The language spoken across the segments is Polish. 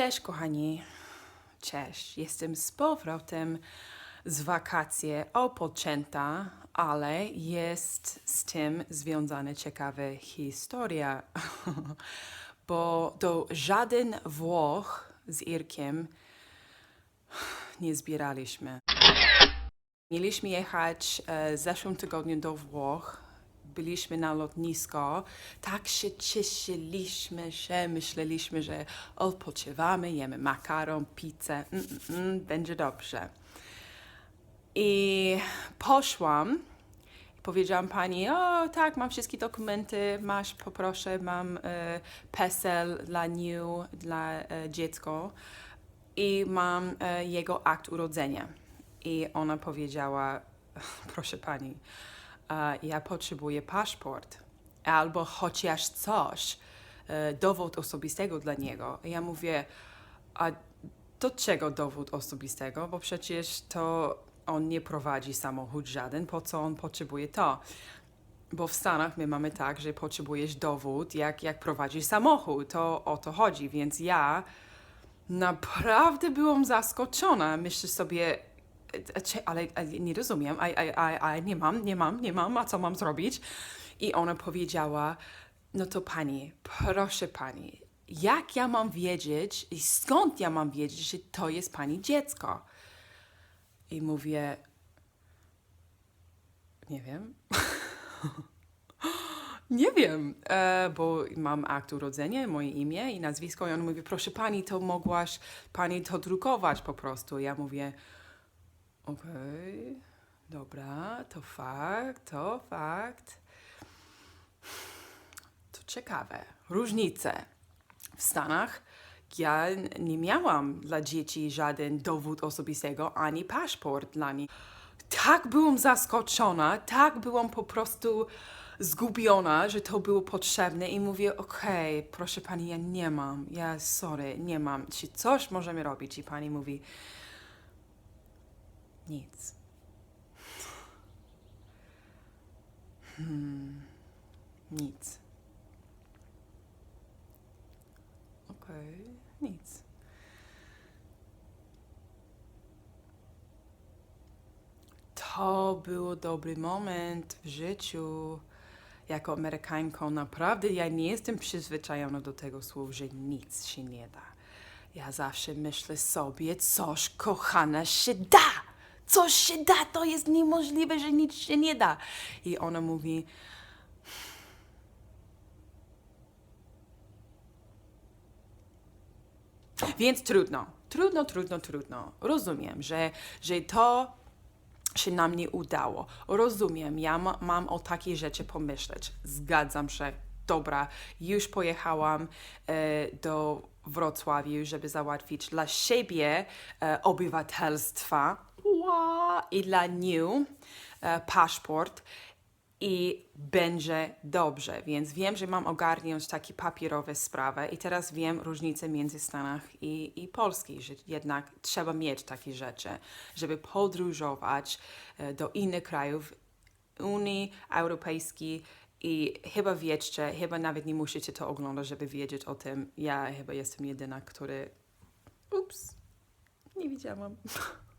Cześć, kochani. Cześć. Jestem z powrotem z wakacji opoczęta, ale jest z tym związana ciekawa historia, bo do żaden Włoch z Irkiem nie zbieraliśmy. Mieliśmy jechać e, w zeszłym tygodniu do Włoch. Byliśmy na lotnisko. Tak się cieszyliśmy, że myśleliśmy, że odpoczywamy, jemy makaron, pizzę. Mm, mm, mm, będzie dobrze. I poszłam. Powiedziałam pani, o tak, mam wszystkie dokumenty, masz, poproszę, mam e, PESEL dla New, dla e, dziecko i mam e, jego akt urodzenia. I ona powiedziała, proszę pani, ja potrzebuję paszport albo chociaż coś, e, dowód osobistego dla niego. Ja mówię, a do czego dowód osobistego? Bo przecież to on nie prowadzi samochód żaden, po co on potrzebuje to? Bo w Stanach my mamy tak, że potrzebujesz dowód, jak, jak prowadzisz samochód. To o to chodzi, więc ja naprawdę byłam zaskoczona. Myślę sobie, ale, ale nie rozumiem, a, a, a, a nie mam, nie mam, nie mam, a co mam zrobić? I ona powiedziała, no to pani, proszę pani, jak ja mam wiedzieć i skąd ja mam wiedzieć, że to jest pani dziecko? I mówię, nie wiem. Nie wiem, e, bo mam akt urodzenia, moje imię i nazwisko i on mówi, proszę pani, to mogłaś pani to drukować po prostu. Ja mówię, okej, dobra, to fakt, to fakt. To ciekawe, różnice. W Stanach ja nie miałam dla dzieci żaden dowód osobistego ani paszport dla nich. Tak byłam zaskoczona, tak byłam po prostu zgubiona, że to było potrzebne i mówię, okej, proszę pani, ja nie mam, ja sorry, nie mam, czy coś możemy robić? I pani mówi, nic. Hmm, nic. Okej, nic. To był dobry moment w życiu. Jako Amerykanką naprawdę ja nie jestem przyzwyczajona do tego słowa, że nic się nie da. Ja zawsze myślę sobie, coś kochana się da! Coś się da, to jest niemożliwe, że nic się nie da. I ona mówi, Więc trudno, trudno, trudno, trudno. Rozumiem, że, że to się nam nie udało. Rozumiem, ja ma, mam o takiej rzeczy pomyśleć. Zgadzam się. Dobra, już pojechałam e, do Wrocławiu, żeby załatwić dla siebie e, obywatelstwa I dla New e, paszport i będzie dobrze. Więc wiem, że mam ogarnąć takie papierowe sprawy i teraz wiem różnicę między Stanach i, i Polski, że jednak trzeba mieć takie rzeczy, żeby podróżować e, do innych krajów Unii Europejskiej i chyba wiecie, chyba nawet nie musicie to oglądać, żeby wiedzieć o tym. Ja chyba jestem jedyna, który... Ups, nie widziałam.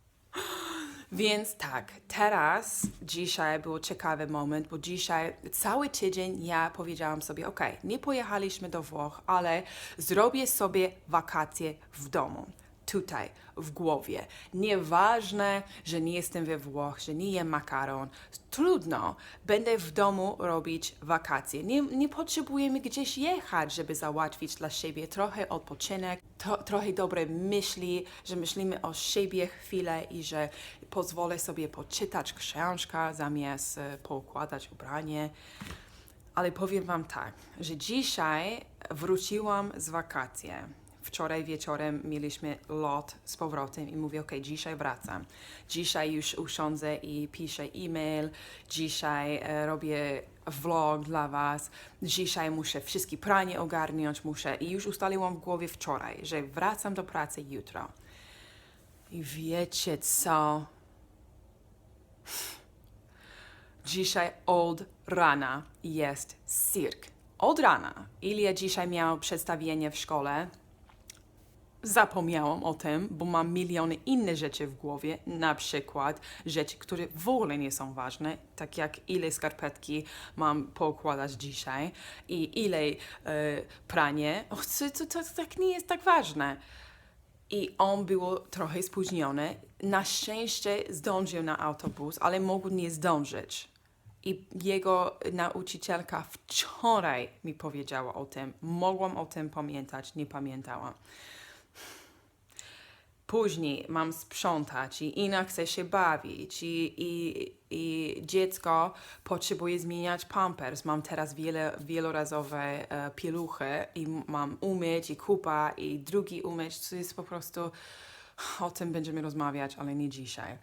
Więc tak, teraz, dzisiaj był ciekawy moment, bo dzisiaj cały tydzień ja powiedziałam sobie, ok, nie pojechaliśmy do Włoch, ale zrobię sobie wakacje w domu. Tutaj, w głowie. Nieważne, że nie jestem we Włoch, że nie jem makaron. Trudno. Będę w domu robić wakacje. Nie, nie potrzebujemy gdzieś jechać, żeby załatwić dla siebie trochę odpoczynek, to, trochę dobre myśli, że myślimy o siebie chwilę i że pozwolę sobie poczytać książkę zamiast e, poukładać ubranie. Ale powiem Wam tak, że dzisiaj wróciłam z wakacji. Wczoraj wieczorem mieliśmy lot z powrotem i mówię, ok, dzisiaj wracam. Dzisiaj już usiądę i piszę e-mail, dzisiaj e, robię vlog dla Was, dzisiaj muszę wszystkie pranie ogarnąć, muszę i już ustaliłam w głowie wczoraj, że wracam do pracy jutro. I wiecie co? Dzisiaj od rana jest cyrk. Od rana. Ilia dzisiaj miał przedstawienie w szkole. Zapomniałam o tym, bo mam miliony inne rzeczy w głowie, na przykład rzeczy, które w ogóle nie są ważne, tak jak ile skarpetki mam poukładać dzisiaj i ile e, pranie. O, co, to, to, to tak nie jest tak ważne. I on był trochę spóźniony. Na szczęście zdążył na autobus, ale mógł nie zdążyć. I jego nauczycielka wczoraj mi powiedziała o tym. Mogłam o tym pamiętać, nie pamiętałam. Później mam sprzątać i Ina chce się bawić i, i, i dziecko potrzebuje zmieniać pampers. Mam teraz wiele, wielorazowe e, pieluchy i mam umyć i kupa i drugi umyć, co jest po prostu... O tym będziemy rozmawiać, ale nie dzisiaj.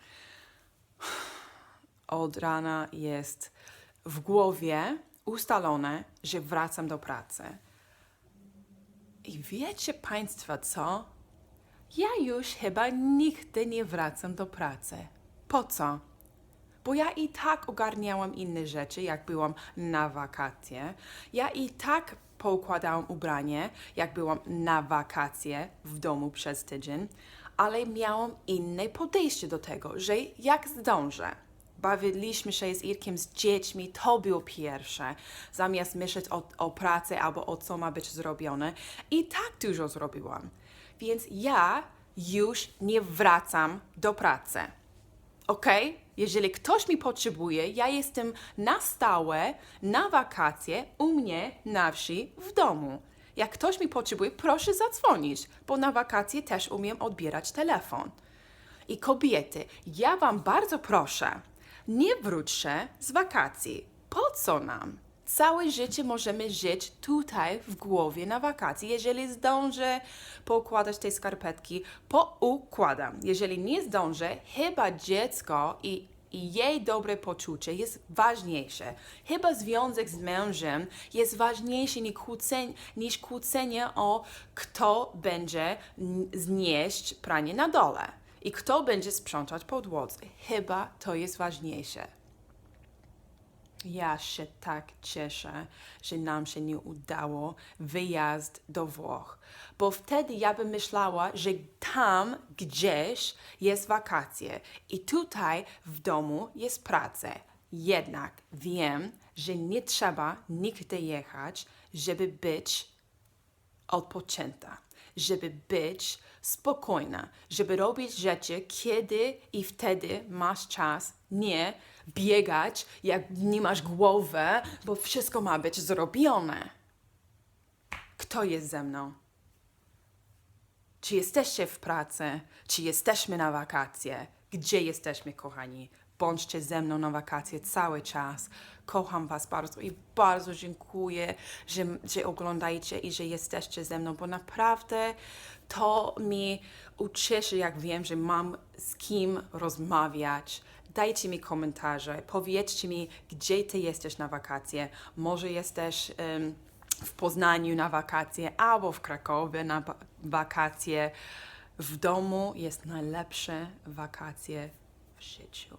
Od rana jest w głowie ustalone, że wracam do pracy. I wiecie Państwo co? Ja już chyba nigdy nie wracam do pracy. Po co? Bo ja i tak ogarniałam inne rzeczy, jak byłam na wakacje. Ja i tak poukładałam ubranie, jak byłam na wakacje w domu przez tydzień, ale miałam inne podejście do tego, że jak zdążę. Bawiliśmy się z Irkiem, z dziećmi, to było pierwsze, zamiast myśleć o, o pracy albo o co ma być zrobione. I tak dużo zrobiłam. Więc ja już nie wracam do pracy. Ok? Jeżeli ktoś mi potrzebuje, ja jestem na stałe, na wakacje, u mnie na wsi, w domu. Jak ktoś mi potrzebuje, proszę zadzwonić, bo na wakacje też umiem odbierać telefon. I kobiety, ja Wam bardzo proszę, nie wróćcie z wakacji. Po co nam? Całe życie możemy żyć tutaj w głowie na wakacji. Jeżeli zdążę poukładać te skarpetki, poukładam. Jeżeli nie zdążę, chyba dziecko i, i jej dobre poczucie jest ważniejsze. Chyba związek z mężem jest ważniejszy niż kłócenie, niż kłócenie o kto będzie znieść pranie na dole i kto będzie sprzątać podłodze. Chyba to jest ważniejsze. Ja się tak cieszę, że nam się nie udało wyjazd do Włoch, bo wtedy ja bym myślała, że tam gdzieś jest wakacje i tutaj w domu jest praca. Jednak wiem, że nie trzeba nigdy jechać, żeby być odpoczęta, żeby być spokojna, żeby robić rzeczy, kiedy i wtedy masz czas, nie biegać, jak nie masz głowy, bo wszystko ma być zrobione. Kto jest ze mną? Czy jesteście w pracy? Czy jesteśmy na wakacje? Gdzie jesteśmy, kochani? Bądźcie ze mną na wakacje cały czas. Kocham Was bardzo i bardzo dziękuję, że, że oglądajcie i że jesteście ze mną, bo naprawdę to mi ucieszy, jak wiem, że mam z kim rozmawiać. Dajcie mi komentarze, powiedzcie mi, gdzie Ty jesteś na wakacje. Może jesteś em, w Poznaniu na wakacje albo w Krakowie na wakacje. W domu jest najlepsze wakacje w życiu.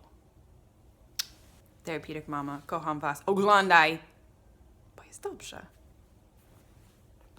Therapeutic Mama, kocham Was. Oglądaj, bo jest dobrze.